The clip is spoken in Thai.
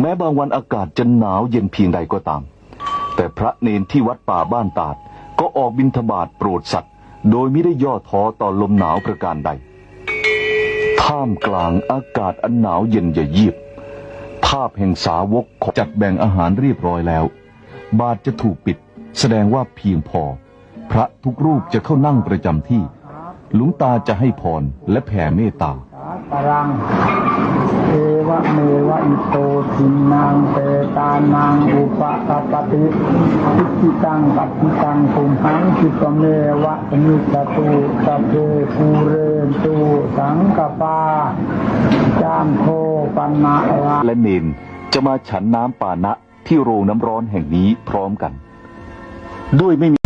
แม้บางวันอากาศจะหนาวเย็นเพียงใดก็ตาม แต่พระเนนที่วัดป่าบ้านตาด ก็ออกบิณฑบาตโปรดสัตว์ โดยไม่ได้ย่อท้อต่อลมหนาวประการใด ท่ามกลางอากาศอันหนาวเย็นอย่ายีบ ภาพแห่งสาวกของจัดแบ่งอาหารเรียบร้อยแล้ว บาทจะถูกปิด แสดงว่าเพียงพอ พระทุกรูปจะเข้านั่งประจำที่หลวงตาจะให้พรและแผ่เมตตา อิโตทินังเปตานังอุปกปปติทิจิตังปัจิตังปุมหังคิปะเมวะนิสตุสัพเพภูเรนตุสังกปาจามโทปันนาและเนนจะมาฉันน้ำปานะที่โรงน้ำร้อนแห่งนี้พร้อมกัน ด้วยไม่มี